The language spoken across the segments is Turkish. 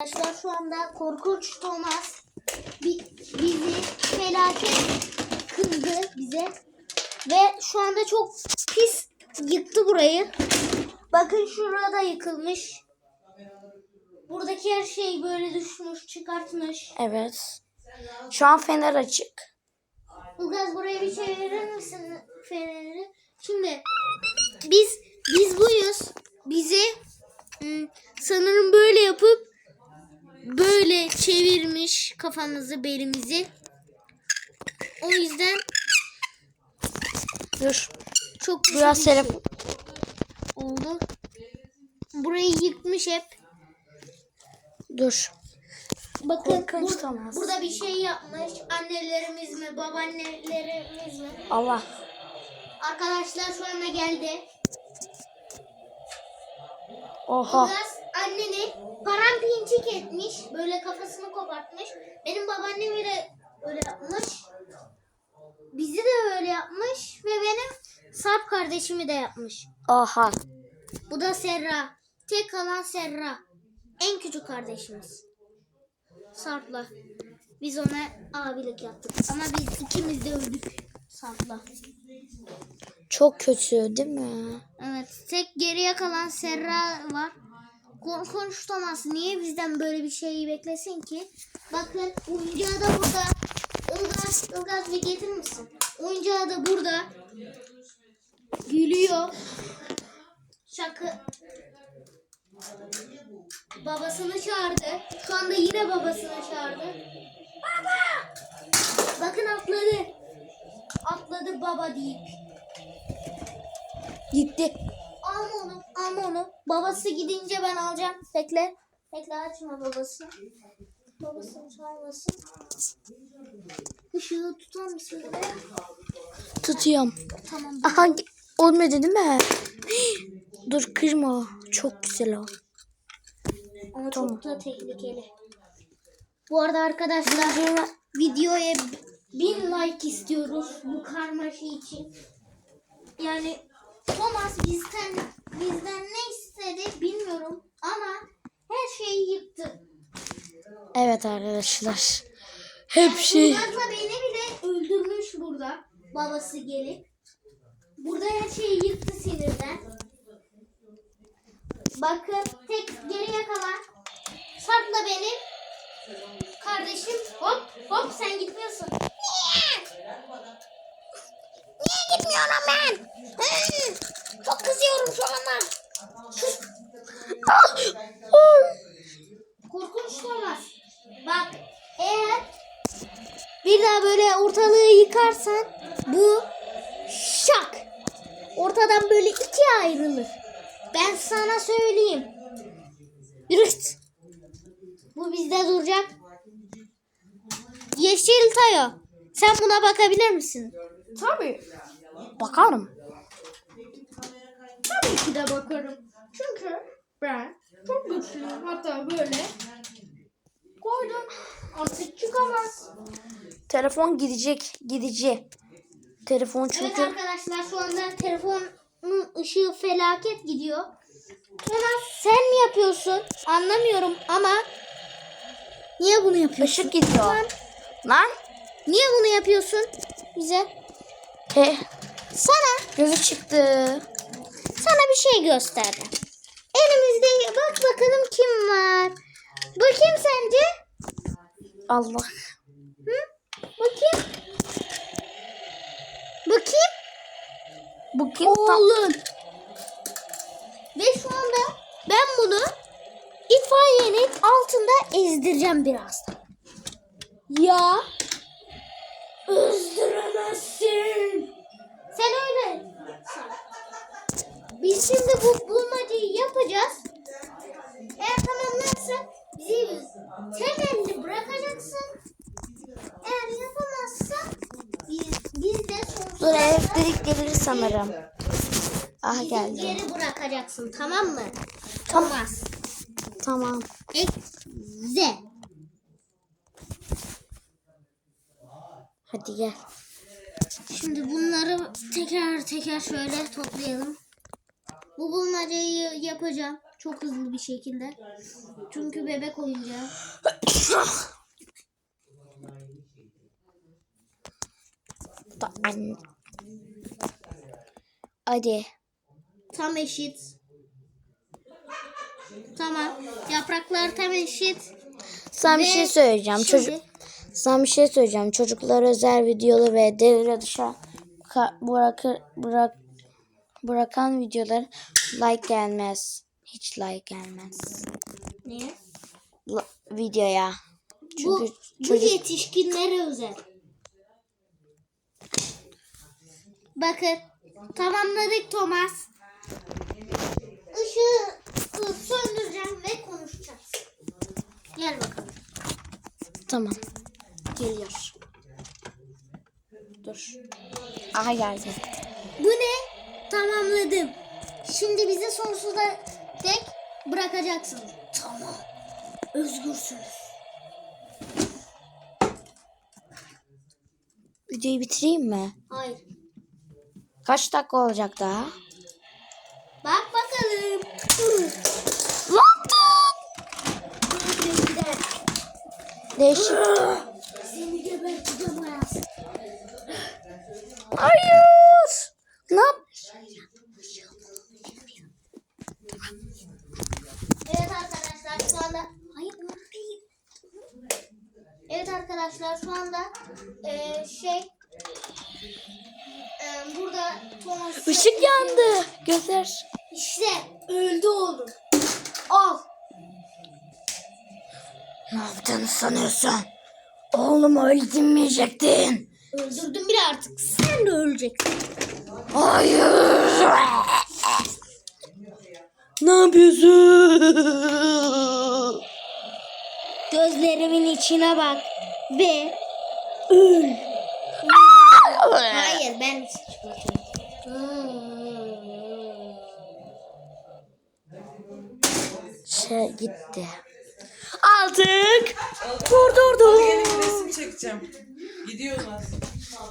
Arkadaşlar şu anda korkunç Thomas bi- bizi felaket kızdı bize. Ve şu anda çok pis yıktı burayı. Bakın şurada yıkılmış. Buradaki her şey böyle düşmüş, çıkartmış. Evet. Şu an fener açık. Ilgaz buraya bir çevirir misin feneri? Şimdi biz biz buyuz. Bizi ım, sanırım böyle yapıp böyle çevirmiş kafamızı belimizi. O yüzden Dur. çok Biraz bir şey telefon. oldu. Burayı yıkmış hep. Dur. Bakın bur- burada bir şey yapmış. Annelerimiz mi, babaannelerimiz mi? Allah. Arkadaşlar şu anda geldi. Oha. Biraz anneni parampinçik etmiş. Böyle kafasını kopartmış. Benim babaannem de öyle yapmış. Bizi de öyle yapmış. Ve benim Sarp kardeşimi de yapmış. Oha. Bu da Serra. Tek kalan Serra. En küçük kardeşimiz. Sarp'la. Biz ona abilik yaptık. Ama biz ikimiz de öldük. Sarp'la. Çok kötü değil mi? Evet. Tek geriye kalan Serra var. Korkunç Thomas niye bizden böyle bir şeyi beklesin ki? Bakın oyuncağı da burada. Ilgaz, Ilgaz bir getirir misin? Oyuncağı da burada. Gülüyor. Şaka. Babasını çağırdı. Şu anda yine babasını çağırdı. Baba! Bakın atladı. Atladı baba deyip. Gitti. Alma onu, alma onu. Babası gidince ben alacağım. Bekle. Bekle açma babası. Babasını çağırmasın. Işığı tutar mısın? Tutuyorum. Tamam. Aha olmadı değil mi? Dur kırma. Çok güzel o. Ama Tamam. çok da tehlikeli. Bu arada arkadaşlar videoya bin like istiyoruz bu karmaşa için. Yani Thomas bizden bizden ne istedi bilmiyorum ama her şeyi yıktı. Evet arkadaşlar. Hep şey. Ilgaz'la beni bile öldürmüş burada. Babası gelip. Burada her şeyi yıktı sinirden. Bakın tek geriye kalan Sarp'la benim kardeşim. Hop hop sen gitmiyorsun. Niye? Niye gitmiyorum ben? Hı, Çok kızıyorum şu anda. Ah! Ay! Korkunç olmaz. Bak eğer bir daha böyle ortalığı yıkarsan bu şak ortadan böyle ikiye ayrılır. Ben sana söyleyeyim. Git. Bu bizde duracak. Yeşil Tayo. Sen buna bakabilir misin? Tabii. Bakarım. Tabii ki de bakarım. Çünkü ben çok güçlüyüm. Hatta böyle koydum. Artık çıkamaz. Telefon gidecek. Gidici. Telefon Evet çünkü. arkadaşlar şu anda telefonun ışığı felaket gidiyor. Thomas sen mi yapıyorsun? Anlamıyorum ama niye bunu yapıyorsun? Işık gidiyor. Lan, Lan. niye bunu yapıyorsun bize? He. Sana Gözü çıktı. sana bir şey gösterdim. Elimizde bak bakalım kim var. Bakayım sence? Allah. Tam- Oğlum. Ve şu anda ben bunu itfaiyenin altında ezdireceğim birazdan. Ya. Öldüremezsin. Sen öyle. Biz şimdi bu bulmacayı yapacağız. Eğer tamamlarsa bizi temelli bırakacaksın. Eğer yapamazsan biz, biz de sonsuza Dur elektrik gelir sanırım. Ah Bizi geldi. geri bırakacaksın tamam mı? Tamam. Olmaz. Tamam. Ekze. Hadi gel. Şimdi bunları teker teker şöyle toplayalım. Bu bulmacayı yapacağım. Çok hızlı bir şekilde. Çünkü bebek oyuncağı. Hadi. Tam eşit. Tamam. Yapraklar tam eşit. Sana bir şey söyleyeceğim. şimdi- Çocuk sana bir şey söyleyeceğim. Çocuklar özel videoları ve devre dışı bırakır bırak bırakan videolar like gelmez. Hiç like gelmez. Niye? La- videoya. Çünkü Bu, bu çocuk yetişkinlere özel. Bakın. Tamamladık Thomas. Işığı ı, söndüreceğim ve konuşacağız. Gel bakalım. tamam. Geliyor. Dur. Aha geldi. Bu ne? Tamamladım. Şimdi bizi sonsuza dek bırakacaksın. Tamam. Özgürsünüz. Videoyu bitireyim mi? Hayır. Kaç dakika olacak daha? Bak bakalım. Değişik. Seni geberteceğim Ayaz. Hayır. Ne yap? Evet arkadaşlar şu anda hayır değil. Evet arkadaşlar şu anda eee, şey eee, burada Thomas Işık yandı. Göster. İşte öldü oğlum. Al. Ne yaptığını sanıyorsun? Oğlumu öldürmeyecektin. Öldürdüm bile artık. Sen de öleceksin. Hayır. Ne yapıyorsun? Gözlerimin içine bak ve öl. Hayır ben Şey gitti. Aldık. Vurdurdum. Gelin resim çekeceğim. Gidiyorlar.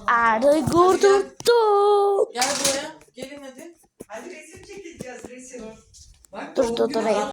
Artık vurdurdum. Gel buraya. Gelin hadi. Hadi resim çekeceğiz resim. Bak Dur dur dur.